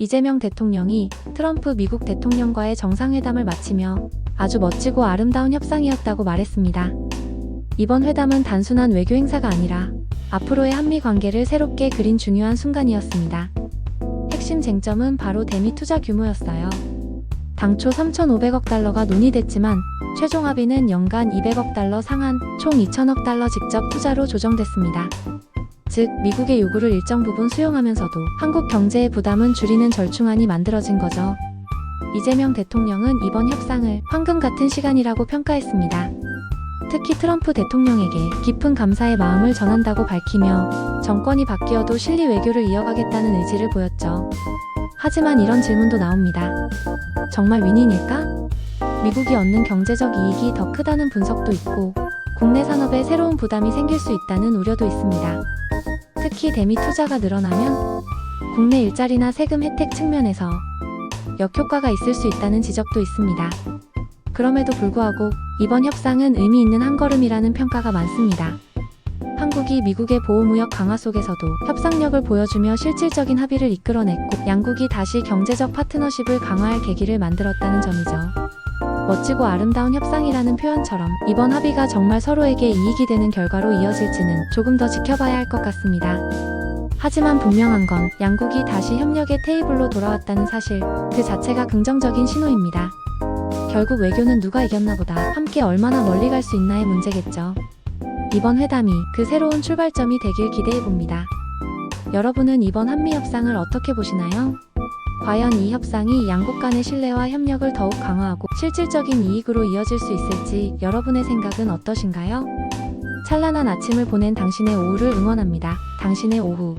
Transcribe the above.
이재명 대통령이 트럼프 미국 대통령과의 정상회담을 마치며 아주 멋지고 아름다운 협상이었다고 말했습니다. 이번 회담은 단순한 외교 행사가 아니라 앞으로의 한미 관계를 새롭게 그린 중요한 순간이었습니다. 핵심 쟁점은 바로 대미 투자 규모였어요. 당초 3,500억 달러가 논의됐지만 최종 합의는 연간 200억 달러 상한 총 2,000억 달러 직접 투자로 조정됐습니다. 즉, 미국의 요구를 일정 부분 수용하면서도 한국 경제의 부담은 줄이는 절충안이 만들어진 거죠. 이재명 대통령은 이번 협상을 황금 같은 시간이라고 평가했습니다. 특히 트럼프 대통령에게 깊은 감사의 마음을 전한다고 밝히며 정권이 바뀌어도 실리 외교를 이어가겠다는 의지를 보였죠. 하지만 이런 질문도 나옵니다. 정말 윈윈일까? 미국이 얻는 경제적 이익이 더 크다는 분석도 있고 국내 산업에 새로운 부담이 생길 수 있다는 우려도 있습니다. 특히 대미 투자가 늘어나면 국내 일자리나 세금 혜택 측면에서 역효과가 있을 수 있다는 지적도 있습니다. 그럼에도 불구하고 이번 협상은 의미 있는 한 걸음이라는 평가가 많습니다. 한국이 미국의 보호무역 강화 속에서도 협상력을 보여주며 실질적인 합의를 이끌어냈고 양국이 다시 경제적 파트너십을 강화할 계기를 만들었다는 점이죠. 멋지고 아름다운 협상이라는 표현처럼 이번 합의가 정말 서로에게 이익이 되는 결과로 이어질지는 조금 더 지켜봐야 할 것 같습니다. 하지만 분명한 건 양국이 다시 협력의 테이블로 돌아왔다는 사실 그 자체가 긍정적인 신호입니다. 결국 외교는 누가 이겼나 보다 함께 얼마나 멀리 갈 수 있나의 문제겠죠. 이번 회담이 그 새로운 출발점이 되길 기대해 봅니다. 여러분은 이번 한미 협상을 어떻게 보시나요? 과연 이 협상이 양국 간의 신뢰와 협력을 더욱 강화하고 실질적인 이익으로 이어질 수 있을지 여러분의 생각은 어떠신가요? 찬란한 아침을 보낸 당신의 오후를 응원합니다. 당신의 오후.